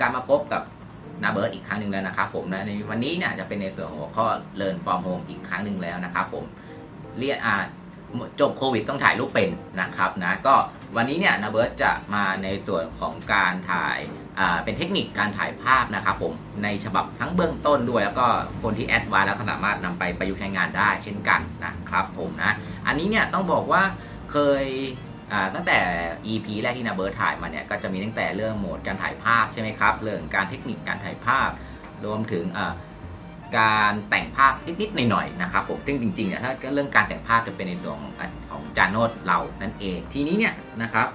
การมาพบกับนาเบิร์ดอีกครั้งหนึ่งแล้วนะครับผมนะในวันนี้เนี่ยจะเป็นในส่วนหัวข้อ Learn from home อีกครั้งหนึ่งแล้วนะครับผมเรียนอ่าจบโควิดต้องถ่ายรูปเป็นนะครับนะก็วันนี้เนี่ยนาเบิร์ดจะมาในส่วนของการถ่ายอ่าเป็นเทคนิคการถ่ายภาพนะครับผมในฉบับทั้งเบื้องต้นด้วย แล้วก็คนที่แอดวานแล้วก็สามารถนำไปประยุกต์ใช้งานได้เช่นกันนะครับผมนะอันนี้เนี่ยต้องบอกว่าเคย ตั้งแต่ EP แรกที่นาเบิร์ตถ่ายมาเนี่ยก็จะมีตั้งแต่เรื่องโหมดการถ่ายภาพใช่ไหมครับ เรื่องการเทคนิคการถ่ายภาพ รวมถึงการแต่งภาพนิดๆหน่อยๆนะครับผมซึ่งจริงๆเนี่ยถ้าเรื่องการแต่งภาพจะเป็นในส่วนของของจานโนดเรานั่นเอง ทีนี้เนี่ยนะครับ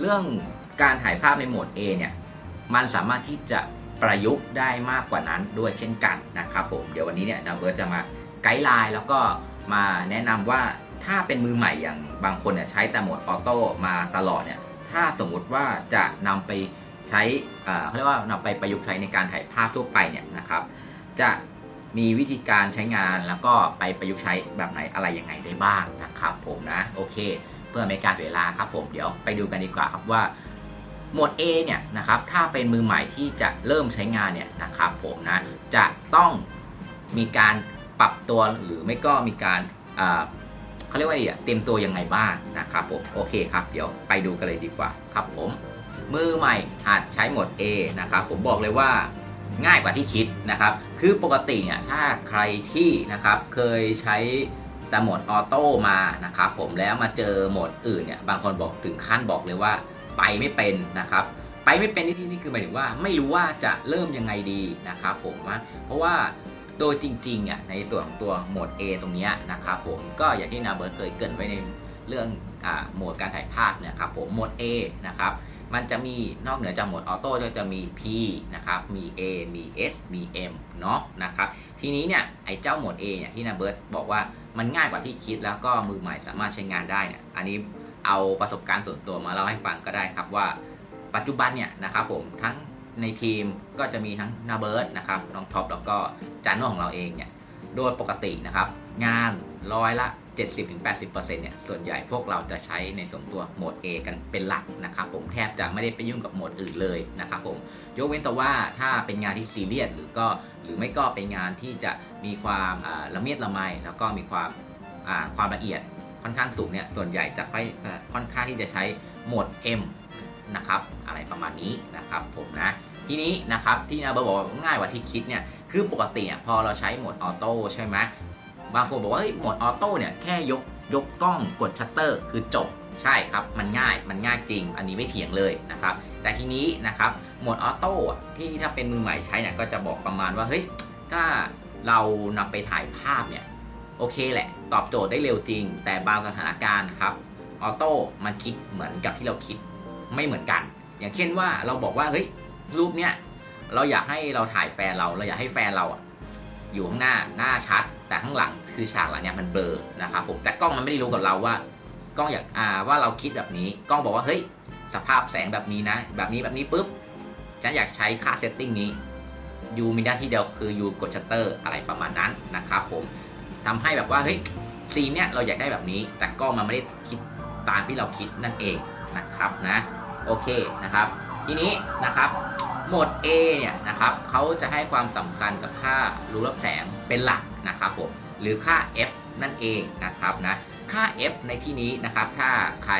เรื่องการถ่ายภาพในโหมด A เนี่ยมันสามารถที่จะประยุกต์ได้มากกว่านั้นด้วยเช่นกันนะครับผมเดี๋ยววันนี้เนี่ยนาเบิร์ตจะมาไกด์ไลน์แล้วก็มาแนะนำว่า ถ้าเป็นมือใหม่อย่างบางคนเนี่ยใช้แต่โหมดออโต้มาตลอดเนี่ยถ้าสมมุติว่าจะนำไปใช้เขาเรียกว่านำไปประยุกต์ใช้ในการถ่ายภาพทั่วไปเนี่ยนะครับจะมีวิธีการใช้งานแล้วก็ไปประยุกต์ใช้แบบไหนอะไรยังไงได้บ้างนะครับผมนะโอเค เพื่อไม่การเวลาครับผมเดี๋ยวไปดูกันดีกว่าครับว่าโหมด A เนี่ยนะครับถ้าเป็นมือใหม่ที่จะเริ่มใช้งานเนี่ยนะครับผมนะจะต้องมีการปรับตัวหรือไม่ก็มีการอ่า เขาเรียกว่าอะไรอะเตรียมตัวยังไงบ้างนะครับผมโอเคครับเดี๋ยวไปดูกันเลยดีกว่าครับผมมือใหม่หัดใช้โหมด A นะครับผมบอกเลยว่าง่ายกว่าที่คิดนะครับ คือปกติเนี่ยถ้าใครที่นะครับเคยใช้แต่โหมดออโต้มานะครับผมแล้วมาเจอโหมดอื่นเนี่ยบางคนบอกถึงขั้นบอกเลยว่าไปไม่เป็นนะครับ ไปไม่เป็นที่นี่คือหมายถึงว่าไม่รู้ว่าจะเริ่มยังไงดีนะครับผมว่าเพราะว่า โดยจริงๆเนี่ยในส่วนของตัวโหมด A ตรงนี้นะครับผมก็อย่างที่นาเบิร์ตเคยเกรินไว้ในเรื่องอ่าโหมดการถ่ายภาพเนี่ยครับผมโหมด A นะครับมันจะมีนอกเหนือจากโหมดออโต้ก็จะมี P นะครับมี A มี S มี M เนาะนะครับทีนี้เนี่ยไอ้เจ้าโหมด A เนี่ยที่นาเบิร์ตบอกว่ามันง่ายกว่าที่คิดแล้วก็มือใหม่สามารถใช้งานได้เนี่ยอันนี้เอาประสบการณ์ส่วนตัวมาเล่าให้ฟังก็ได้ครับว่าปัจจุบันเนี่ยนะครับผมทั้ง ในทีมก็จะมีทั้งนาเบิร์ตนะครับน้องท็อปแล้วก็จานโนของเราเองเนี่ยโดยปกตินะครับ งานร้อยละ 70-80%เนี่ยส่วนใหญ่พวกเราจะใช้ในส่วนตัวโหมด A กันเป็นหลักนะครับ ผมแทบจะไม่ได้ไปยุ่งกับโหมดอื่นเลยนะครับผมยกเว้นแต่ว่าถ้าเป็นงานที่ซีเรียสหรือก็หรือไม่ก็เป็นงานที่จะมีความอ่าละเมียดละไมแล้วก็มีความความละเอียดค่อนข้างสูงเนี่ยส่วนใหญ่จะค่อยค่อนข้างที่จะใช้โหมด M นะครับ อะไรประมาณนี้นะครับผมนะทีนี้นะครับที่นาเบอร์บอกว่าง่ายกว่าที่คิดเนี่ยคือปกติเนี่ยพอเราใช้โหมดออโต้ใช่ไหมบางคนบอกว่าเฮ้ยโหมดออโต้เนี่ยแค่ยกยกกล้องกดชัตเตอร์คือจบใช่ครับ มันง่ายมันง่ายจริง อันนี้ไม่เถียงเลยนะครับ แต่ทีนี้นะครับโหมดออโต้ที่ถ้าเป็นมือใหม่ใช้เนี่ยก็จะบอกประมาณว่าเฮ้ยถ้าเรานำไปถ่ายภาพเนี่ยโอเคแหละ ตอบโจทย์ได้เร็วจริง แต่บางสถานการณ์ครับออโต้มันคิดเหมือนกับที่เราคิด ไม่เหมือนกัน อย่างเช่นว่าเราบอกว่าเฮ้ยรูปเนี้ยเราอยากให้เราถ่ายแฟนเราเราอยากให้แฟนเราอะอยู่ข้างหน้าหน้าชัด แต่ข้างหลังคือฉากหลังเนี่ยมันเบลอนะครับผมแต่กล้องมันไม่ได้รู้กับเราว่ากล้องอยากอ่าว่าเราคิดแบบนี้กล้องบอกว่าเฮ้ยสภาพแสงแบบนี้นะ แบบนี้แบบนี้ปุ๊บฉันอยากใช้ค่าเซตติ้งนี้ยูมีหน้าที่เดียวคือยูกดชัตเตอร์อะไรประมาณนั้นนะครับผมทำให้แบบว่าเฮ้ยซีนเนี่ยเราอยากได้แบบนี้ แต่กล้องมันไม่ได้คิดตามที่เราคิดนั่นเองนะครับนะ โอเคนะครับ ทีนี้นะครับโหมด A เนี่ยนะครับเขาจะให้ความสำคัญกับค่ารูรับแสงเป็นหลักนะครับผมหรือค่า F นั่นเองนะครับนะค่า F ในที่นี้นะครับ ถ้าใคร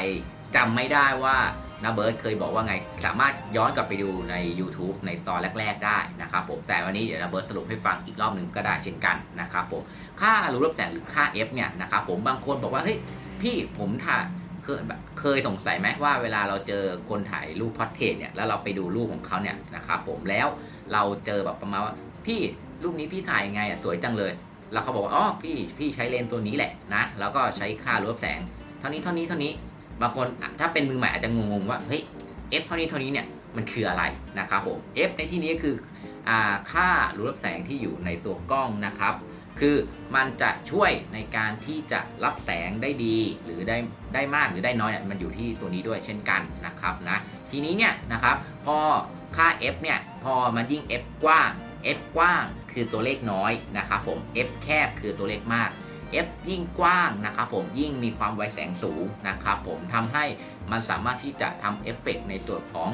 จำไม่ได้ว่านาเบิร์ดเคยบอกว่าไง สามารถย้อนกลับไปดูใน YouTube ในตอนแรก ๆ ได้นะครับผมแต่วันนี้เดี๋ยวนาเบิร์ดสรุปให้ฟังอีกรอบหนึ่งก็ได้เช่นกันนะครับผมค่ารูรับแสงหรือค่า F เนี่ยนะครับผมบางคนบอกว่าเฮ้ยพี่ผมถ่าย เคยแบบเคยสงสัยไหมว่าเวลาเราเจอคนถ่ายรูปพอร์เทรตเนี่ยแล้วเราไปดูรูปของเขาเนี่ยนะครับผมแล้วเราเจอแบบประมาณว่าพี่รูปนี้พี่ถ่ายยังไงอะสวยจังเลย แล้วเขาบอกว่าอ๋อพี่พี่ใช้เลนส์ตัวนี้แหละนะแล้วก็ใช้ค่ารูรับแสง เท่านี้เท่านี้เท่านี้บางคนถ้าเป็นมือใหม่อาจจะงงๆว่าเฮ้ย f เท่านี้เท่านี้เนี่ยมันคืออะไรนะครับผม f ในที่นี้คืออค่ารูรับแสงที่อยู่ในตัวกล้องนะครับ คือมันจะช่วยในการที่จะรับแสงได้ดีหรือได้ได้มากหรือได้น้อยมันอยู่ที่ตัวนี้ด้วยเช่นกันนะครับนะทีนี้เนี่ยนะครับพอค่า f เนี่ยพอมันยิ่ง f กว้าง f กว้างคือตัวเลขน้อยนะครับผม f แคบคือตัวเลขมาก f ยิ่งกว้างนะครับผมยิ่งมีความไวแสงสูงนะครับผมทำให้มันสามารถที่จะทำเอฟเฟกต์ในส่วนของ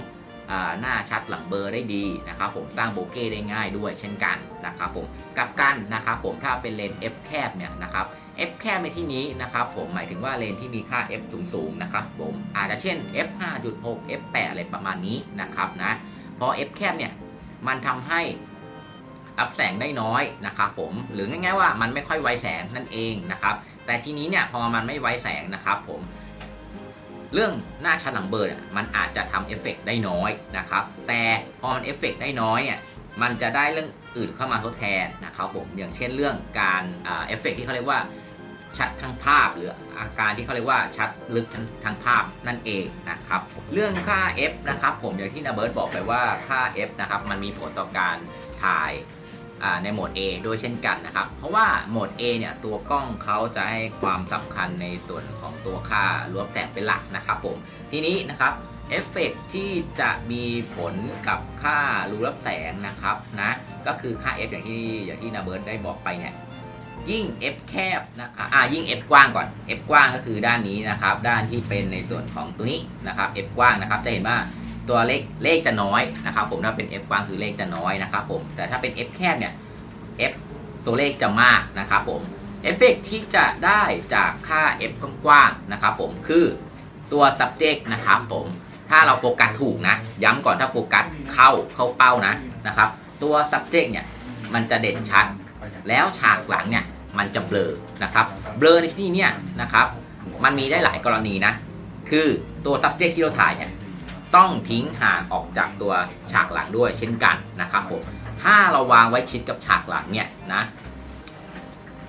หน้าชัดหลังเบอร์ได้ดีนะครับผมสร้างโบเก้ได้ง่ายด้วยเช่นกันนะครับผมกับกันนะครับผมถ้าเป็นเลน f แคบเนี่ยนะครับ f แคบในที่นี้นะครับผมหมายถึงว่าเลนที่มีค่า f สูงสูงๆนะครับผมอาจจะเช่น f 5.6 f 8อะไรประมาณนี้นะครับนะพอ f แคบเนี่ยมันทำให้อัพแสงได้น้อยนะครับผมหรือง่ายๆว่ามันไม่ค่อยไวแสงนั่นเองนะครับแต่ทีนี้เนี่ยพอมันไม่ไวแสงนะครับผม เรื่องหน้าชัดหลังเบอร์เนี่ยมันอาจจะทำเอฟเฟกต์ได้น้อยนะครับ แต่พอมันเอฟเฟกต์ได้น้อยเนี่ยมันจะได้เรื่องอื่นเข้ามาทดแทนนะครับผมอย่างเช่นเรื่องการเอฟเฟกต์ที่เขาเรียกว่าชัดทางภาพหรืออาการที่เขาเรียกว่าชัดลึกทางทางภาพนั่นเองนะครับเรื่องค่า f นะครับผมอย่างที่นาเบิร์ตบอกไปว่าค่า f นะครับมันมีผลต่อการถ่าย ในโหมด A โดยเช่นกันนะครับ เพราะว่าโหมด A เนี่ยตัวกล้องเขาจะให้ความสำคัญในส่วนของตัวค่ารวมแสงเป็นหลักนะครับผม ทีนี้นะครับเอฟเฟกต์ที่จะมีผลกับค่ารูรับแสงนะครับนะก็คือค่า f อย่างที่อย่างที่นาเบิร์ตได้บอกไปเนี่ยยิ่ง f แคบนะครับอ่ายิ่ง f กว้างก่อน f กว้างก็คือด้านนี้นะครับ ด้านที่เป็นในส่วนของตัวนี้นะครับ f กว้างนะครับจะเห็นว่า ตัวเลขเลขจะน้อยนะครับผมถ้าเป็น f กว้างคือเลขจะน้อยนะครับผมแต่ถ้าเป็น f แคบเนี่ย f ตัวเลขจะมากนะครับผมเอฟเฟกที่จะได้จากค่า f กว้างๆนะครับผมคือตัว subject นะครับผมถ้าเราโฟกัสถูกนะ ย้ำก่อนถ้าโฟกัสเข้าเข้าเป้านะนะครับ ตัว subject เนี่ยมันจะเด่นชัด แล้วฉากหลังเนี่ยมันจะเบลอนะครับเบลอในที่นี้เนี่ยนะครับ มันมีได้หลายกรณีนะ คือตัว subject ที่เราถ่ายเนี่ย ต้องทิ้งห่างออกจากตัวฉากหลังด้วยเช่นกันนะครับผมถ้าเราวางไว้ชิดกับฉากหลังเนี่ยนะ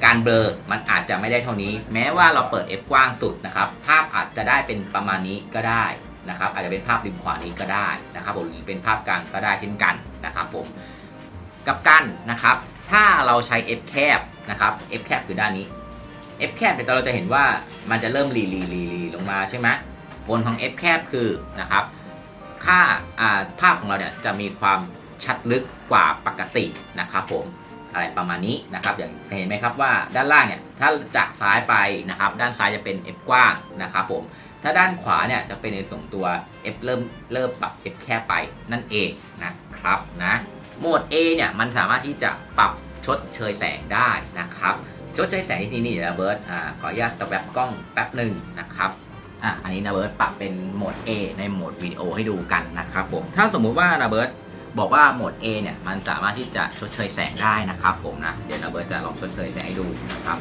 การเบลอมันอาจจะไม่ได้เท่านี้ แม้ว่าเราเปิด f กว้างสุดนะครับภาพอาจจะได้เป็นประมาณนี้ก็ได้นะครับอาจจะเป็นภาพริมขวานี้ก็ได้นะครับผมหรือเป็นภาพกลางก็ได้เช่นกันนะครับผมกับกันนะครับ ถ้าเราใช้ f แคบนะครับ f แคบคือด้านนี้ f แคบเดี๋ยวเราจะเห็นว่ามันจะเริ่มรีรีรีรีลงมาใช่ไหมผลของ f แคบคือนะครับ ค่าภาพของเราเนี่ยจะมีความชัดลึกกว่าปกตินะครับผมอะไรประมาณนี้นะครับอย่างเห็นไหมครับว่าด้านล่างเนี่ยถ้าจากซ้ายไปนะครับ ด้านซ้ายจะเป็น f กว้างนะครับผมถ้าด้านขวาเนี่ยจะเป็นในส่งตัว f เริ่มเริ่มปรับ f แค่ไปนั่นเองนะครับนะโหมด A เนี่ยมันสามารถที่จะปรับชดเชยแสงได้นะครับชดเชยแสงที่นี่เดี๋ยวนะเบิร์ตขออนุญาตสแวปกล้องแป๊บหนึ่งนะครับ อะอันนี้นะเบิร์ตปรับเป็นโหมด A ในโหมดวิดีโอให้ดูกันนะครับผมถ้าสมมุติว่านะเบิร์ตบอกว่าโหมด A เนี่ยมันสามารถที่จะชดเชยแสงได้นะครับผมนะเดี๋ยวนะเบิร์ตจะลองชดเชยแสงให้ดูนะครับ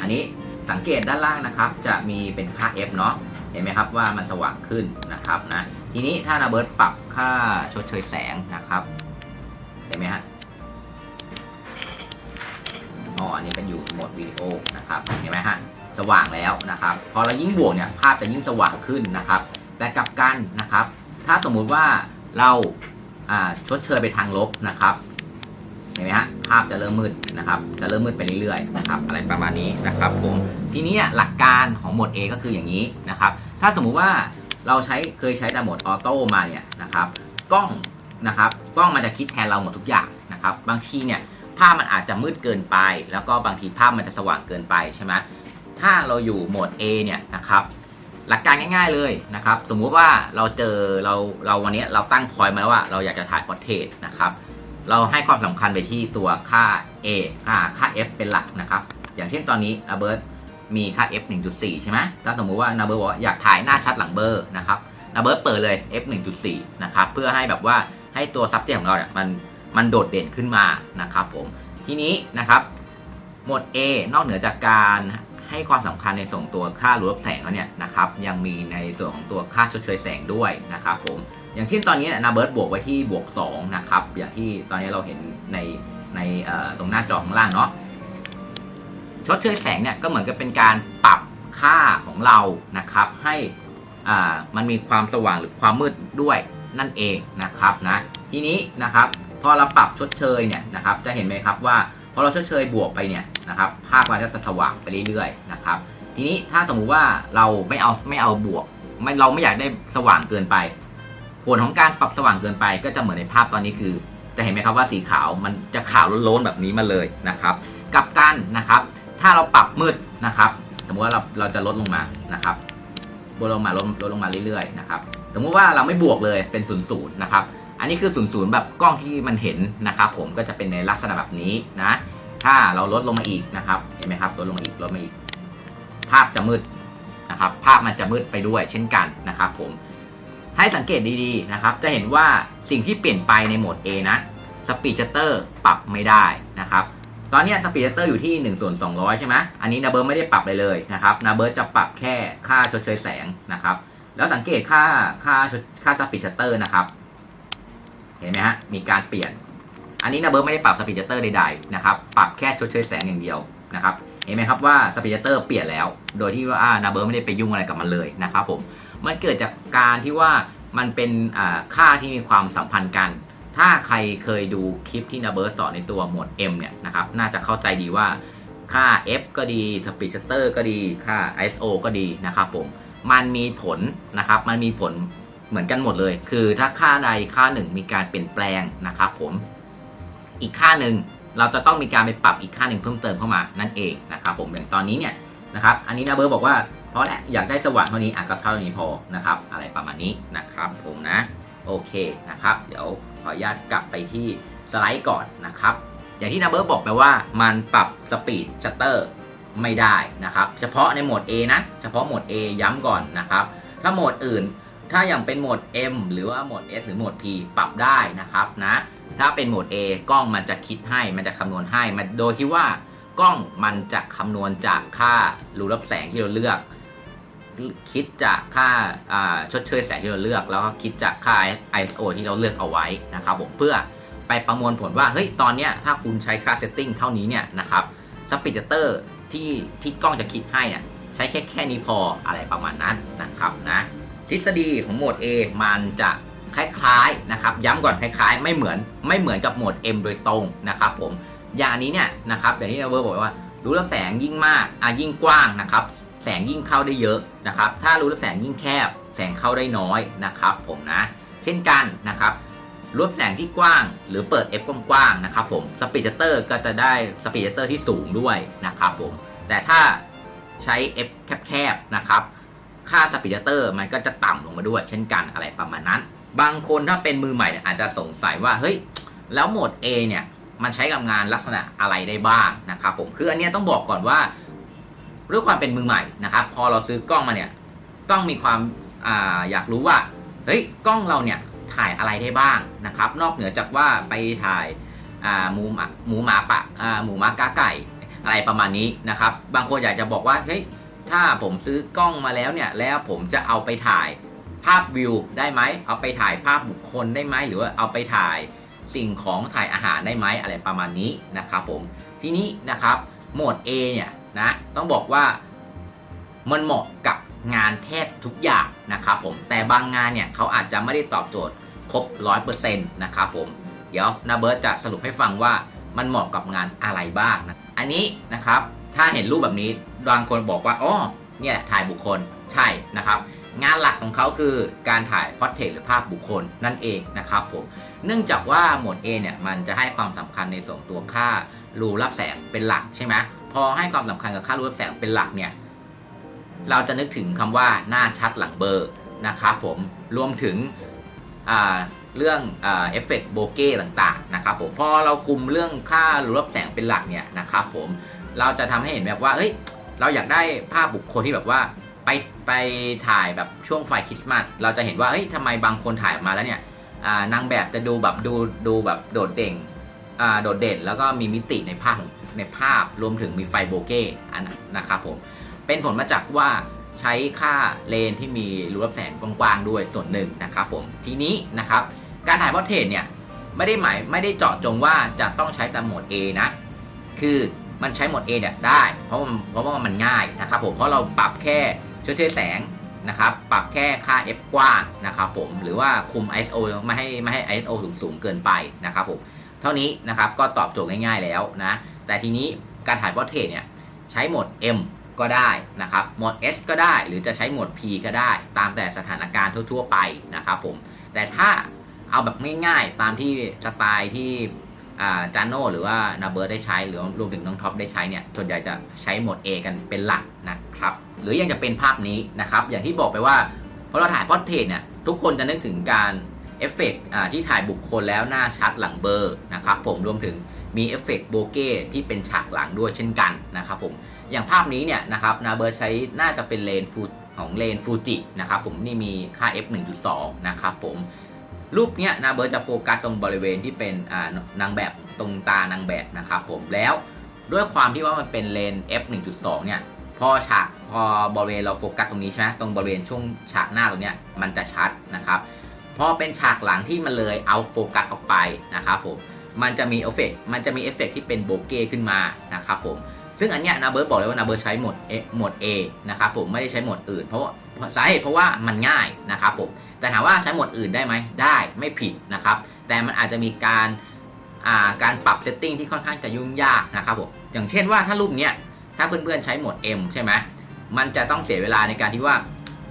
อันนี้สังเกตด้านล่างนะครับ จะมีเป็นค่า f เนาะเห็นไหมครับว่ามันสว่างขึ้นนะครับนะทีนี้ถ้านะเบิร์ตปรับค่าชดเชยแสงนะครับเห็นไหมฮะอ๋ออันนี้เป็นอยู่โหมดวิดีโอนะครับเห็นไหมฮะ สว่างแล้วนะครับ พอเรายิ่งบวกเนี่ยภาพจะยิ่งสว่างขึ้นนะครับ แต่กลับกันนะครับ ถ้าสมมุติว่าเราอ่าชดเชยไปทางลบนะครับเห็นไหมฮะภาพจะเริ่มมืดนะครับ จะเริ่มมืดไปเรื่อยๆนะครับ อะไรประมาณนี้นะครับผมทีนี้หลักการของโหมด A ก็คืออย่างนี้นะครับ ถ้าสมมุติว่าเราใช้เคยใช้แต่โหมดออโต้มาเนี่ยนะครับ กล้องนะครับกล้องมันจะคิดแทนเราหมดทุกอย่างนะครับ บางทีเนี่ยภาพมันอาจจะมืดเกินไป แล้วก็บางทีภาพมันจะสว่างเกินไปใช่ไหม ถ้าเราอยู่โหมด A เนี่ยนะครับหลักการง่ายๆเลยนะครับ สมมุติว่าเราเจอเราเราวันนี้เราตั้งพอยต์มาแล้วว่าเราอยากจะถ่ายพอร์เทรตนะครับ เราให้ความสำคัญไปที่ตัวค่า A ค่าค่า F เป็นหลักนะครับ อย่างเช่นตอนนี้นาเบิร์ตมีค่า F 1.4 ใช่ไหมถ้าสมมุติว่านาเบิร์ตบอกอยากถ่ายหน้าชัดหลังเบอร์นะครับนาเบิร์ตเปิดเลย F 1.4 นะครับ เพื่อให้แบบว่าให้ตัว subject ของเราเนี่ยมันมันโดดเด่นขึ้นมานะครับผมทีนี้นะครับโหมด A นอกเหนือจากการ ให้ความสำคัญในส่งตัวค่ารูรับแสงแล้วเนี่ยนะครับยังมีในส่วนของตัวค่าชดเชยแสงด้วยนะครับผมอย่างเช่นตอนนี้เนยนาเบิร์ตบวกไว้ที่บวก2นะครับอย่างที่ตอนนี้เราเห็นในในตรงหน้าจอข้างล่างเนาะชดเชยแสงเนี่ยก็เหมือนกับเป็นการปรับค่าของเรานะครับ ให้อ่ามันมีความสว่างหรือความมืดด้วยนั่นเองนะครับนะทีนี้นะครับพอเราปรับชดเชยเนี่ยนะครับจะเห็นไหมครับว่า พอเราชดเชยบวกไปเนี่ยนะครับภาพมันจะสว่างไปเรื่อยๆนะครับทีนี้ถ้าสมมุติว่าเราไม่เอาไม่เอาบวกไม่เราไม่อยากได้สว่างเกินไป ผลของการปรับสว่างเกินไป ก็จะเหมือนในภาพตอนนี้คือ จะเห็นไหมครับว่าสีขาวมันจะขาวล้นๆแบบนี้มาเลยนะครับกับกันนะครับ ถ้าเราปรับมืดนะครับสมมติว่าเราเราจะลดลงมานะครับลดลงมาลดลดลงมาเรื่อยๆนะครับสมมุติว่าเราไม่บวกเลยเป็น0ูนย์นะครับ อันนี้คือ0ูนย์แบบกล้องที่มันเห็นนะครับผมก็จะเป็นในลักษณะแบบนี้นะ ถ้าเราลดลงมาอีกนะครับเห็นไหมครับลดลงมาอีกลดมาอีก ภาพจะมืดนะครับภาพมันจะมืดไปด้วยเช่นกันนะครับผมให้สังเกตดีๆนะครับ จะเห็นว่าสิ่งที่เปลี่ยนไปในโหมด A นะสปีดชัตเตอร์ปรับไม่ได้นะครับตอนนี้สปีดชัตเตอร์อยู่ที่1ส่วน200 ใช่ไหมอันนี้นาเบิร์ไม่ได้ปรับเลยเลยนะครับนาเบิร์จะปรับแค่ค่าชดเชยแสงนะครับแล้วสังเกตค่าค่าชดค่าสปีดชัตเตอร์นะครับ เห็นไหมฮะ มีการเปลี่ยน อันนี้นาเบิร์ไม่ได้ปรับสปีดเตอร์ใดๆนะครับ ปรับแค่ชดเชยแสงอย่างเดียวนะครับ เห็นไหมครับว่าสปีดเตอร์เปลี่ยนแล้ว โดยที่ว่านาเบิร์ไม่ได้ไปยุ่งอะไรกับมันเลยนะครับผม มันเกิดจากการที่ว่ามันเป็นค่าที่มีความสัมพันธ์กัน ถ้าใครเคยดูคลิปที่นาเบิร์สอนในตัวโหมด M เนี่ยนะครับ น่าจะเข้าใจดีว่าค่า F ก็ดี Speed Shutter ก็ดี ค่า ISO ก็ดีนะครับผม มันมีผลนะครับ มันมีผล เหมือนกันหมดเลย คือถ้าค่าใดค่าหนึ่งมีการเปลี่ยนแปลงนะครับผม อีกค่าหนึ่งเราจะต้องมีการไปปรับอีกค่าหนึ่งเพิ่มเติมเข้ามานั่นเองนะครับผมอย่างตอนนี้เนี่ยนะครับ อันนี้นาเบิร์บอกว่าเพราะแหละอยากได้สว่างเท่านี้อะก็เท่านี้พอนะครับ อะไรประมาณนี้นะครับผมนะ โอเคนะครับ เดี๋ยวขออนุญาตกลับไปที่สไลด์ก่อนนะครับ อย่างที่นาเบิร์บอกไปว่ามันปรับสปีดชัตเตอร์ไม่ได้นะครับ เฉพาะในโหมด A นะ เฉพาะโหมด A ย้ำก่อนนะครับ ถ้าโหมดอื่น ถ้าอย่างเป็นโหมด M หรือว่าโหมด S หรือโหมด P ปรับได้นะครับนะถ้าเป็นโหมด A กล้องมันจะคิดให้มันจะคำนวณให้มันโดยที่ว่ากล้องมันจะคำนวณจากค่ารูรับแสงที่เราเลือก คิดจากค่าชดเชยแสงที่เราเลือก แล้วก็คิดจากค่า ISO ที่เราเลือกเอาไว้นะครับผมเพื่อไปประมวลผลว่าเฮ้ยตอนเนี้ยถ้าคุณใช้ค่าเซตติ้งเท่านี้เนี่ยนะครับสปีดเตอร์ที่ที่กล้องจะคิดให้เนี่ยใช้แค่แค่นี้พออะไรประมาณนั้นนะครับนะ ทฤษฎีของโหมด A มันจะคล้ายๆนะครับ ย้ำก่อนคล้ายๆ ไม่เหมือนไม่เหมือนกับโหมด M โดยตรงนะครับผมอย่างนี้เนี่ยนะครับอย่างที่เราเวอร์บอกว่ารู้ล้วแสงยิ่งมากอะยิ่งกว้างนะครับ แสงยิ่งเข้าได้เยอะนะครับ ถ้ารู้ล้วแสงยิ่งแคบ แสงเข้าได้น้อยนะครับ ผมนะเช่นกันนะครับรูปแสงที่กว้าง หรือเปิด f กว้างๆนะครับผมสปีดเตอร์ก็จะได้สปีดเตอร์ที่สูงด้วยนะครับผมแต่ถ้าใช้ f แคบๆนะครับ ค่าสปีดเตอร์มันก็จะต่ำลงมาด้วยเช่นกันอะไรประมาณนั้น บางคนถ้าเป็นมือใหม่อาจจะสงสัยว่าเฮ้ยแล้วโหมด A เนี่ยมันใช้กับงานลักษณะอะไรได้บ้างนะครับผมคืออันนี้ต้องบอกก่อนว่าด้วยความเป็นมือใหม่นะครับ พอเราซื้อกล้องมาเนี่ยต้องมีความอาอยากรู้ว่าเฮ้ยกล้องเราเนี่ยถ่ายอะไรได้บ้างนะครับ นอกเหนือจากว่าไปถ่ายหมูหมาหมูหมาปะหมูหมากาไก่อะไรประมาณนี้นะครับ บางคนอยากจะบอกว่าเฮ้ย ถ้าผมซื้อกล้องมาแล้วเนี่ย แล้วผมจะเอาไปถ่ายภาพวิวได้ไหม เอาไปถ่ายภาพบุคคลได้ไหม หรือว่าเอาไปถ่ายสิ่งของถ่ายอาหารได้ไหมอะไรประมาณนี้นะครับผม ทีนี้นะครับโหมด A เนี่ยนะ ต้องบอกว่ามันเหมาะกับงานแทบทุกอย่างนะครับผม แต่บางงานเนี่ยเขาอาจจะไม่ได้ตอบโจทย์ครบ 100%นะครับผม เดี๋ยวนาเบิร์ตจะสรุปให้ฟังว่ามันเหมาะกับงานอะไรบ้างนะ อันนี้นะครับ ถ้าเห็นรูปแบบนี้บางคนบอกว่าอ๋อเนี่ยถ่ายบุคคลใช่นะครับ งานหลักของเขาคือการถ่ายพอร์เทรตหรือภาพบุคคลนั่นเองนะครับผมเนื่องจากว่าโหมด A เนี่ยมันจะให้ความสำคัญในส่วนตัวค่ารูรับแสงเป็นหลักใช่ไหมพอให้ความสำคัญกับค่ารูรับแสงเป็นหลักเนี่ยเราจะนึกถึงคำว่าหน้าชัดหลังเบอร์นะครับผมรวมถึงเรื่องเอฟเฟกต์โบเก้ต่างๆนะครับผมพอเราคุมเรื่องค่ารูรับแสงเป็นหลักเนี่ยนะครับผม เราจะทำให้เห็นแบบว่าเฮ้ย เราอยากได้ภาพบุคคลที่แบบว่าไปไปถ่ายแบบช่วงไฟคริสต์มาสเราจะเห็นว่าเฮ้ยทำไมบางคนถ่ายออกมาแล้วเนี่ยนางแบบจะดูแบบดูดูแบบโดดเด่งโดดเด่น แล้วก็มีมิติในภาพในภาพรวมถึงมีไฟโบเก้อันนะครับผมเป็นผลมาจากว่าใช้ค่าเลนที่มีรูรับแสงกว้างๆด้วยส่วนหนึ่งนะครับผมทีนี้นะครับการถ่ายพอร์เทรตเนี่ยไม่ได้หมายไม่ได้เจาะจงว่าจะต้องใช้แต่โหมด A นะ คือ มันใช้โหมด A เนี่ยได้ เพราะเพราะว่ามันง่ายนะครับผมเพราะเราปรับแค่ชดเชยแสงนะครับปรับแค่ค่า f กว้างนะครับผมหรือว่าคุม ISO ไม่ให้ไม่ให้ ISO สูงสูงเกินไปนะครับผมเท่านี้นะครับก็ตอบโจทย์ง่ายๆแล้วนะแต่ทีนี้การถ่ายพอร์เทรตเนี่ยใช้โหมด M ก็ได้นะครับโหมด S ก็ได้หรือจะใช้โหมด P ก็ได้ ตามแต่สถานการณ์ทั่ว ๆ ไปนะครับผมแต่ถ้าเอาแบบง่ายๆตามที่สไตล์ที่ จานโนหรือว่านาเบิร์ดได้ใช้หรือรวมถึงน้องท็อปได้ใช้เนี่ยส่วนใหญ่จะใช้โหมด A กันเป็นหลักนะครับหรือยังจะเป็นภาพนี้นะครับอย่างที่บอกไปว่าพอเราถ่ายพอร์เทรตเนี่ยทุกคนจะนึกถึงการเอฟเฟกต์ที่ถ่ายบุคคลแล้วหน้าชัดหลังเบอร์นะครับผมรวมถึงมีเอฟเฟกต์โบเก้ที่เป็นฉากหลังด้วยเช่นกันนะครับผมอย่างภาพนี้เนี่ยนะครับนาเบิร์ใช้น่าจะเป็นเลนฟูของเลนฟูจินะครับผมนี่มีค่า f 1.2 นะครับผม รูปเนี้ยนาเบิร์จะโฟกัสตรงบริเวณที่เป็นอ่านางแบบตรงตานางแบบนะครับผมแล้วด้วยความที่ว่ามันเป็นเลน f 1.2เนี่ยพอฉากพอบริเวณเราโฟกัสตรงนี้ใช่ไหมตรงบริเวณช่วงฉากหน้าตรงเนี้ยมันจะชัดนะครับพอเป็นฉากหลังที่มันเลยเอาโฟกัสออกไปนะครับผมมันจะมีเอฟเฟกมันจะมีเอฟเฟกที่เป็นโบเก้ขึ้นมานะครับผมซึ่งอันเนี้ยนาเบิร์ตบอกเลยว่านาเบิร์ตใช้โหมด A โหมด A นะครับผมไม่ได้ใช้โหมดอื่น เพราะสาเหตุเพราะว่ามันง่ายนะครับผม แต่ถามว่าใช้โหมดอื่นได้ไหมได้ไม่ผิดนะครับ แต่มันอาจจะมีการาการปรับเซตติ้งที่ค่อนข้างจะยุ่งยากนะครับผมอย่างเช่นว่าถ้ารูปเนี้ยถ้าเพื่อนๆใช้โหมด M ใช่ไหมมันจะต้องเสียเวลาในการที่ว่า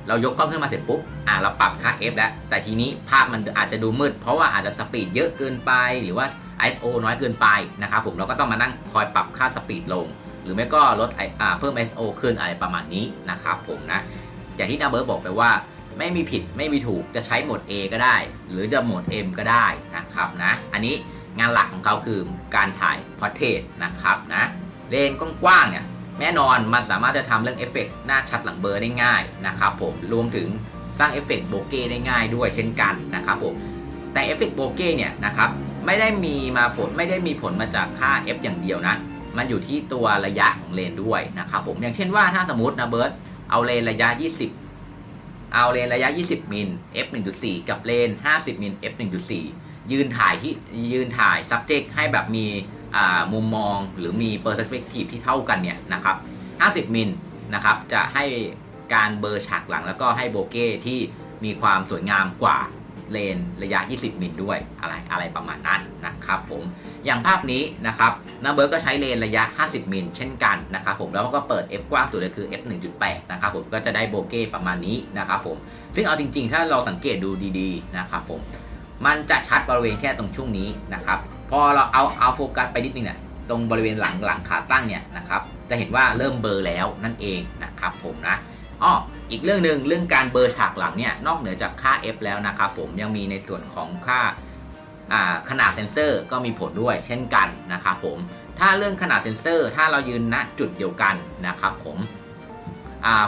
เรายกกล้องขึ้นมาเสร็จปุ๊บ อ่าเราปรับค่า f แล้ว แต่ทีนี้ภาพมันอาจจะดูมืด เพราะว่าอาจจะสปีดเยอะเกินไป หรือว่า ISO น้อยเกินไปนะครับผม เราก็ต้องมานั่งคอยปรับค่าสปีดลง หรือไม่ก็ลดอ่าเพิ่ม ISO ขึ้นอะไรประมาณนี้นะครับผมนะ อย่างที่นาเบิร์บอกไปว่า ไม่มีผิดไม่มีถูกจะใช้โหมด A ก็ได้ หรือจะโหมด M ก็ได้นะครับนะอันนี้งานหลักของเขาคือการถ่ายพอร์เทรตนะครับนะเลนกว้างๆเนี่ยแน่นอนมันสามารถจะทำเรื่องเอฟเฟกต์หน้าชัดหลังเบลอร์ได้ง่ายนะครับผมรวมถึงสร้างเอฟเฟกต์โบเก้ได้ง่ายด้วยเช่นกันนะครับผมแต่เอฟเฟกต์โบเก้เนี่ยนะครับไม่ได้มีมาผลไม่ได้มีผลมาจากค่า f อย่างเดียวนะ มันอยู่ที่ตัวระยะของเลนด้วยนะครับผมอย่างเช่นว่าถ้าสมมตินะเบิร์ตเอาเลนระยะ 20 เอาเลนระยะ 20 มิล f 1.4 กับเลน 50 มิล f 1.4 ยืนถ่ายที่ยืนถ่าย subject ให้แบบมีมุมมองหรือมี perspective ที่เท่ากันเนี่ยนะครับ 50 มิลนะครับจะให้การเบอร์ฉากหลังแล้วก็ให้โบเก้ที่มีความสวยงามกว่า เลนระยะ 20 มิลด้วยอะไรอะไรประมาณนั้นนะครับผมอย่างภาพนี้นะครับนาเบิร์ก็ใช้เลนระยะ 50 มิลเช่นกันนะครับผมแล้วก็เปิด f กว้างสุดเลยคือ f 1.8นะครับผมก็จะได้โบเก้ประมาณนี้นะครับผมซึ่งเอาจริงๆ ถ้าเราสังเกตดูดีๆนะครับผมมันจะชัดบริเวณแค่ตรงช่วงนี้นะครับพอเราเอาเอาโฟกัสไปนิดนึงเนี่ยตรงบริเวณหลังหลังขาตั้งเนี่ยนะครับจะเห็นว่าเริ่มเบลอร์แล้วนั่นเองนะครับผมนะอ้อ อีกเรื่องหนึ่งเรื่องการเบอร์ฉากหลังเนี่ยนอกเหนือจากค่า f แล้วนะครับผมยังมีในส่วนของค่าาขนาดเซนเซอร์ก็มีผลด้วยเช่นกันนะครับผมถ้าเรื่องขนาดเซนเซอร์ ถ้าเรายืนณจุดเดียวกันนะครับผม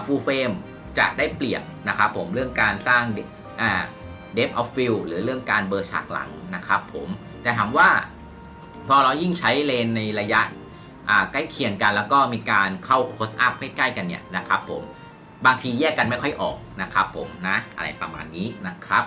ฟูลเฟรมจะได้เปรียบนะครับผมเรื่องการสร้างอ่า depth of field หรือเรื่องการเบอร์ฉากหลังนะครับผมแต่ถามว่าพอเรายิ่งใช้เลนในระยะใกล้เคียงกัน แล้วก็มีการเข้า close up ใกล้ๆกันเนี่ยนะครับผม บางทีแยกกันไม่ค่อยออกนะครับผมนะอะไรประมาณนี้นะครับ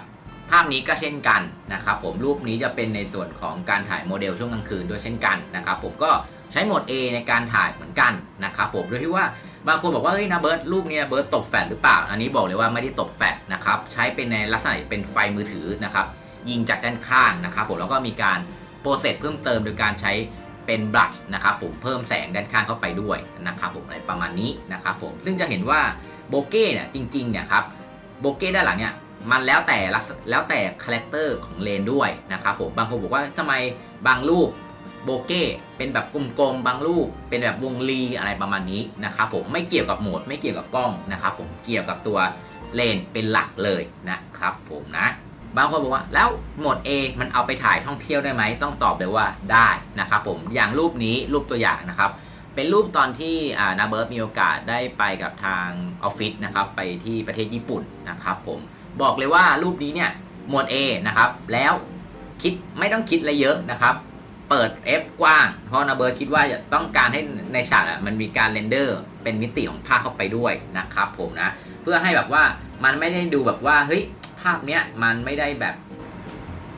ภาพนี้ก็เช่นกันนะครับผมรูปนี้จะเป็นในส่วนของการถ่ายโมเดลช่วงกลางคืนด้วยเช่นกันนะครับผมก็ใช้โหมด A ในการถ่ายเหมือนกันนะครับผมโดยที่ว่าบางคนบอกว่าเฮ้ยนะเบิร์ดรูปนี้เบิร์ดตบแฟลชหรือเปล่า อันนี้บอกเลยว่าไม่ได้ตบแฟลชนะครับใช้เป็นในลักษณะเป็นไฟมือถือนะครับยิงจากด้านข้างนะครับผมแล้วก็มีการโปรเซสเพิ่มเติมโดยการใช้เป็นบลัชนะครับผมเพิ่มแสงด้านข้างเข้าไปด้วยนะครับผมอะไรประมาณนี้นะครับผมซึ่งจะเห็นว่า โบเก้เนี่ยจริงๆเนี่ยครับโบเก้ด้านหลังเนี่ยมันแล้วแต่แล้วแต่คาแรคเตอร์ของเลนด้วยนะครับผมบางคนบอกว่าทำไมบางรูปโบเก้เป็นแบบกลมๆบางรูปเป็นแบบวงรีอะไรประมาณนี้นะครับผมไม่เกี่ยวกับโหมดไม่เกี่ยวกับกล้องนะครับผมเกี่ยวกับตัวเลนเป็นหลักเลยนะครับผมนะบางคนบอกว่าแล้วโหมด A มันเอาไปถ่ายท่องเที่ยวได้ไหมต้องตอบเลยว่าได้นะครับผมอย่างรูปนี้รูปตัวอย่างนะครับ เป็นรูปตอนที่นาเบิร์ตมีโอกาสได้ไปกับทางออฟฟิศนะครับไปที่ประเทศญี่ปุ่นนะครับผมบอกเลยว่ารูปนี้เนี่ยหมด A นะครับแล้วคิดไม่ต้องคิดอะไรเยอะนะครับเปิด F กว้าง เพราะนาเบิร์ตคิดว่าต้องการให้ในฉากอะมันมีการเรนเดอร์ เป็นมิติของภาพเข้าไปด้วยนะครับผมนะเพื่อให้แบบว่ามันไม่ได้ดูแบบว่าเฮ้ยภาพเนี้ยมันไม่ได้แบบ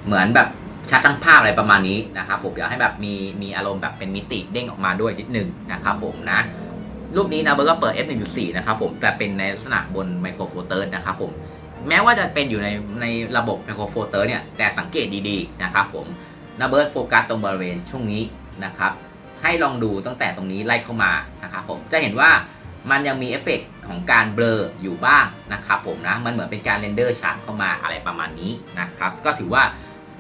เหมือนแบบ ชัดทั้งภาพอะไรประมาณนี้นะครับผมอยากให้แบบมีมีอารมณ์แบบเป็นมิติเด้งออกมาด้วยนิดนึงนะครับผมนะรูปนี้นะเบิร์ก็เปิด f 1.4นะครับผมแต่เป็นในลักษณะบนไมโครโฟเตอร์นะครับผมแม้ว่าจะเป็นอยู่ในในระบบไมโครโฟเตอร์เนี่ยแต่สังเกตดีๆนะครับผมนะเบิร์โฟกัสตรงบริเวณช่วงนี้นะครับให้ลองดูตั้งแต่ตรงนี้ไล่เข้ามานะครับผมจะเห็นว่ามันยังมีเอฟเฟกต์ของการเบลออยู่บ้างนะครับผมนะมันเหมือนเป็นการเรนเดอร์ฉากเข้ามาอะไรประมาณนี้นะครับก็ถือว่า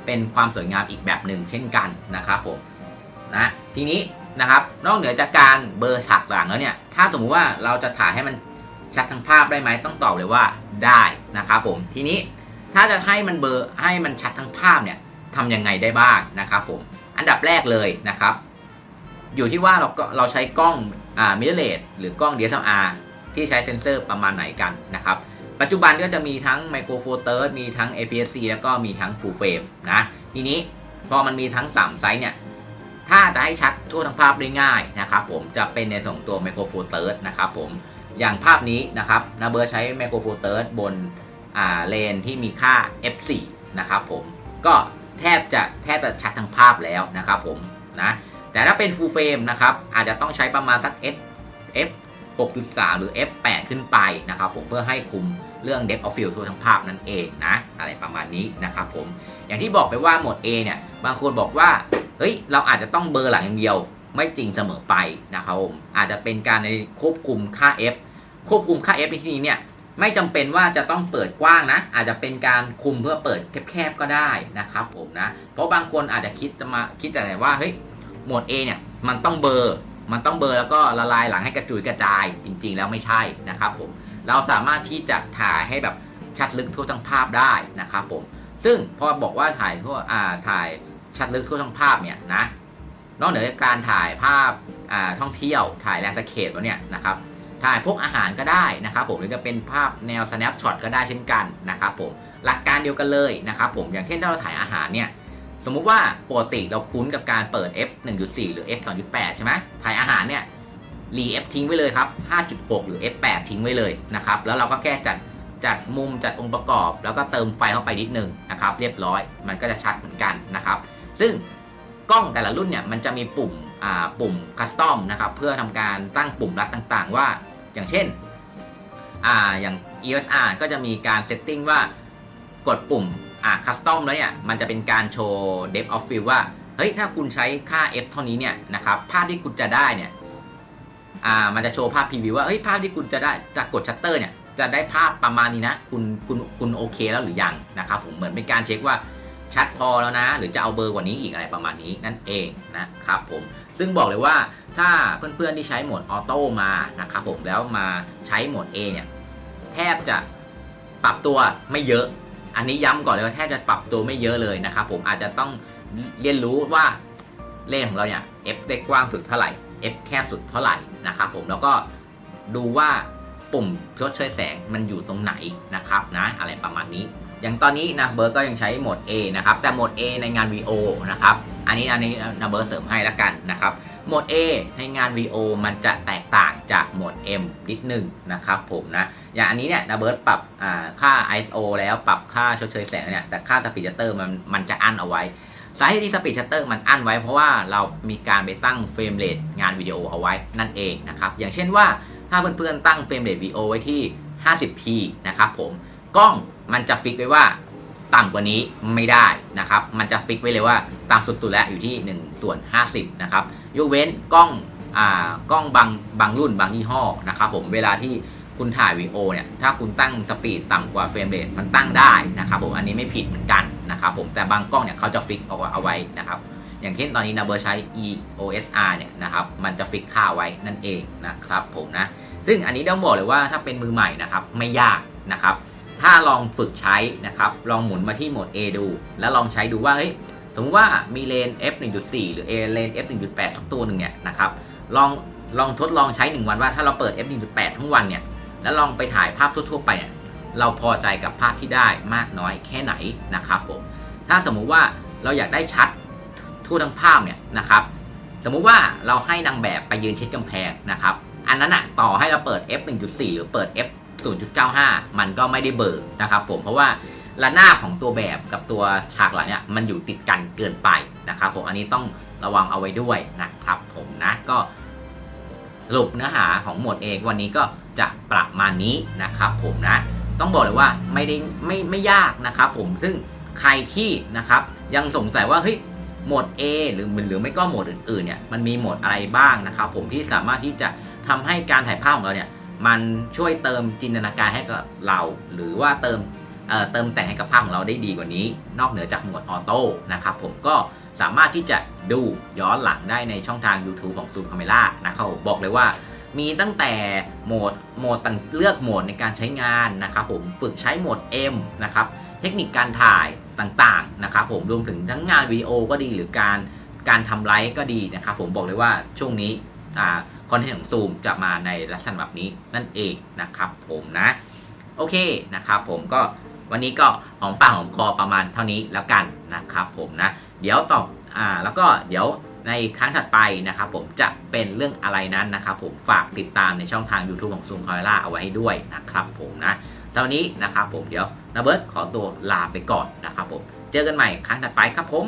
เป็นความสวยงามอีกแบบหนึ่งเช่นกันนะครับผมนะทีนี้นะครับนอกเหนือจากการเบลอฉากหลังแล้วเนี่ยถ้าสมมุติว่าเราจะถ่ายให้มันชัดทั้งภาพได้ไหมต้องตอบเลยว่าได้นะครับผมทีนี้ถ้าจะให้มันเบอร์ให้มันชัดทั้งภาพเนี่ยทำยังไงได้บ้างนะครับผมอันดับแรกเลยนะครับ อยู่ที่ว่าเราก็เราใช้กล้องอ่ามิเรเลสหรือกล้อง DSLR ที่ใช้เซ็นเซอร์ประมาณไหนกันนะครับ ปัจจุบันก็จะมีทั้งไมโครโฟเตอร์มีทั้ง APS-C แล้วก็มีทั้ง Full Frame นะ ทีนี้พอมันมีทั้ง 3 ไซส์เนี่ย ถ้าจะให้ชัดทั่วทั้งภาพได้ง่ายนะครับผมจะเป็นในส่วนตัวไมโครโฟเตอร์นะครับผมอย่างภาพนี้นะครับนาเบอร์ใช้ไมโครโฟเตอร์บนอ่าเลนที่มีค่า f4 นะครับผมก็แทบจะแทบจะชัดทั้งภาพแล้วนะครับผมนะแต่ถ้าเป็น full frame นะครับอาจจะต้องใช้ประมาณสัก f f 6.3 หรือ f 8 ขึ้นไปนะครับผมเพื่อให้คุมเรื่อง depth of field ทั่วทั้งภาพนั่นเองนะอะไรประมาณนี้นะครับผมอย่างที่บอกไปว่าโหมด A เนี่ยบางคนบอกว่าเฮ้ยเราอาจจะต้องเบอร์หลังอย่างเดียว ไม่จริงเสมอไปนะครับผมอาจจะเป็นการในควบคุมค่า f ควบคุมค่า f ในที่นี้เนี่ยไม่จำเป็นว่าจะต้องเปิดกว้างนะ อาจจะเป็นการคุมเพื่อเปิดแคบๆก็ได้นะครับผมนะ เพราะบางคนอาจจะคิดมาคิดแต่ว่าเฮ้ยโหมด A เนี่ยมันต้องเบอร์ มันต้องเบลอร์แล้วก็ละลายหลังให้กระจุยกระจายจริง ๆ แล้วไม่ใช่นะครับผมเราสามารถที่จะถ่ายให้แบบชัดลึกทั่วทั้งภาพได้นะครับผมซึ่งพอบอกว่าถ่ายทั่วอ่าถ่ายชัดลึกทั่วทั้งภาพเนี่ยนะนอกเหนือจากการถ่ายภาพอ่าท่องเที่ยวถ่ายแลนด์สเคปแล้วเนี่ยนะครับถ่ายพวกอาหารก็ได้นะครับผมหรือจะเป็นภาพแนว snapshot ก็ได้เช่นกันนะครับผมหลักการเดียวกันเลยนะครับผมอย่างเช่นถ้าเราถ่ายอาหารเนี่ย สมมุติว่าปกติเราคุ้นกับการเปิด f 1.4 หรือ f 2.8 ใช่ไหมถ่ายอาหารเนี่ยรี f ทิ้งไว้เลยครับ 5.6 หรือ f 8ทิ้งไว้เลยนะครับ แล้วเราก็แค่จัดจัดมุมจัดองค์ประกอบ แล้วก็เติมไฟเข้าไปนิดนึงนะครับ เรียบร้อยมันก็จะชัดเหมือนกันนะครับ ซึ่งกล้องแต่ละรุ่นเนี่ยมันจะมีปุ่มอ่าปุ่มคัสตอมนะครับ เพื่อทำการตั้งปุ่มลัดต่างๆ ว่า อย่างเช่นอ่าอย่าง EOS R ก็จะมีการเซตติ้งว่ากดปุ่ม อ่าคัสตอมแล้วเนี่ยมันจะเป็นการโชว์ depth of field ว่า เฮ้ย ถ้าคุณใช้ค่า f เท่านี้เนี่ยนะครับภาพที่คุณจะได้เนี่ยอ่ามันจะโชว์ภาพพรีวิวว่าเฮ้ยภาพที่คุณจะได้จะกดชัตเตอร์เนี่ยจะได้ภาพประมาณนี้นะ คุณคุณคุณโอเคแล้วหรือยังนะครับผมเหมือนเป็นการเช็คว่าชัดพอแล้วนะ หรือจะเอาเบอร์กว่านี้อีกอะไรประมาณนี้นั่นเองนะครับผมซึ่งบอกเลยว่าถ้าเพื่อนๆที่ใช้โหมดออโต้มานะครับผมแล้วมาใช้โหมด A เนี่ยแทบจะปรับตัวไม่เยอะ อันนี้ย้ำก่อนเลยว่าแทบจะปรับตัวไม่เยอะเลยนะครับผมอาจจะต้องเรียนรู้ว่าเลนของเราเนี่ย F ได้กว้างสุดเท่าไหร่ F แคบสุดเท่าไหร่นะครับผมแล้วก็ดูว่าปุ่มชดเชยแสงมันอยู่ตรงไหนนะครับนะอะไรประมาณนี้ อย่างตอนนี้นะเบิร์ก็ยังใช้โหมด A นะครับแต่โหมด A ในงาน VO นะครับอันนี้อันนี้นะเบิร์เสริมให้ละกันนะครับโหมด A ในงาน VO มันจะแตกต่างจากโหมด M นิดนึงนะครับผมนะอย่างอันนี้เนี่ยนะเบิร์ปรับค่า ISO แล้วปรับค่าชดเชยแสงเนี่ยแต่ค่าสปีดชัตเตอร์มันมันจะอั้นเอาไว้สาเหตุที่สปีดชัตเตอร์มันอั้นไว้เพราะว่าเรามีการไปตั้งเฟรมเรทงานวิดีโอเอาไว้นั่นเองนะครับอย่างเช่นว่าถ้าเพื่อนๆตั้งเฟรมเรทวิดีโอไว้ที่ 50p นะครับผมกล้อง มันจะฟิกไว้ว่าต่ำกว่านี้ไม่ได้นะครับ มันจะฟิกไว้เลยว่าต่ำสุดๆแล้วอยู่ที่ 1 ส่วน 50 นะครับ ยกเว้นกล้องอ่ากล้องบางบางรุ่นบางยี่ห้อนะครับผมเวลาที่คุณถ่ายวีดีโอเนี่ย ถ้าคุณตั้งสปีดต่ำกว่าเฟรมเรทมันตั้งได้นะครับผม อันนี้ไม่ผิดเหมือนกันนะครับผม แต่บางกล้องเนี่ยเขาจะฟิกเอาเอาไว้นะครับ อย่างเช่นตอนนี้นาเบอร์ใช้ EOS R เนี่ยนะครับ มันจะฟิกค่าไว้นั่นเองนะครับผมนะ ซึ่งอันนี้ต้องบอกเลยว่าถ้าเป็นมือใหม่นะครับไม่ยากนะครับ ถ้าลองฝึกใช้นะครับ ลองหมุนมาที่โหมด A ดู แล้วลองใช้ดูว่าเฮ้ยสมมติว่ามีเลน f 1.4หรือ A เลน f 1.8สักตัวหนึ่งเนี่ยนะครับลองลองทดลองใช้ 1 วันว่าถ้าเราเปิด f 1.8ทั้งวันเนี่ยแล้วลองไปถ่ายภาพทั่ว ๆ ไปเนี่ยเราพอใจกับภาพที่ได้มากน้อยแค่ไหนนะครับผมถ้าสมมุติว่าเราอยากได้ชัดทั่วทั้งภาพเนี่ยนะครับ สมมุติว่าเราให้นางแบบไปยืนชิดกำแพงนะครับ อันนั้นอะต่อให้เราเปิด f 1.4หรือเปิด f 0.95 มันก็ไม่ได้เบอร์นะครับผมเพราะว่าระนาบของตัวแบบกับตัวฉากหลังเนี่ยมันอยู่ติดกันเกินไปนะครับผมอันนี้ต้องระวังเอาไว้ด้วยนะครับผมนะก็สรุปเนื้อหาของหมวดเองวันนี้ก็จะประมาณนี้นะครับผมนะต้องบอกเลยว่าไม่ได้ไม่ไม่ยากนะครับผมซึ่งใครที่นะครับยังสงสัยว่าเฮ้ยโหมด A หรือหรือไม่ก็โหมดอื่นๆเนี่ยมันมีโหมดอะไรบ้างนะครับผมที่สามารถที่จะทำให้การถ่ายภาพของเราเนี่ย มันช่วยเติมจินตนาการให้กับเรา หรือว่าเติมเเติมแต่งให้กับภาพของเราได้ดีกว่านี้ นอกเหนือจากโหมดออโต้นะครับผมก็สามารถที่จะดูย้อนหลังได้ในช่องทาง YouTube ของ Zoom Camera นะครับบอกเลยว่ามีตั้งแต่โหมดโหมดต่างเลือกโหมดในการใช้งานนะครับผมฝึกใช้โหมด M นะครับเทคนิคการถ่ายต่างๆนะครับผมรวมถึงทั้งงานวิดีโอก็ดีหรือการการทำไลฟ์ก็ดีนะครับผมบอกเลยว่าช่วงนี้อ่า คอนเทนต์ของซูมจะมาในลักษณะแบบนี้นั่นเองนะครับผมนะ โอเคนะครับผมก็วันนี้ก็หอมปากหอมคอประมาณเท่านี้แล้วกันนะครับผมนะ เดี๋ยวต่ออ่าแล้วก็เดี๋ยวในครั้งถัดไปนะครับผมจะเป็นเรื่องอะไรนั้นนะครับผมฝากติดตามในช่องทาง YouTube ของซูมคอยล่าเอาไว้ให้ด้วยนะครับผมนะตอนนี้นะครับผมเดี๋ยวนาเบิร์ตขอตัวลาไปก่อนนะครับผม เจอกันใหม่ครั้งถัดไปครับผม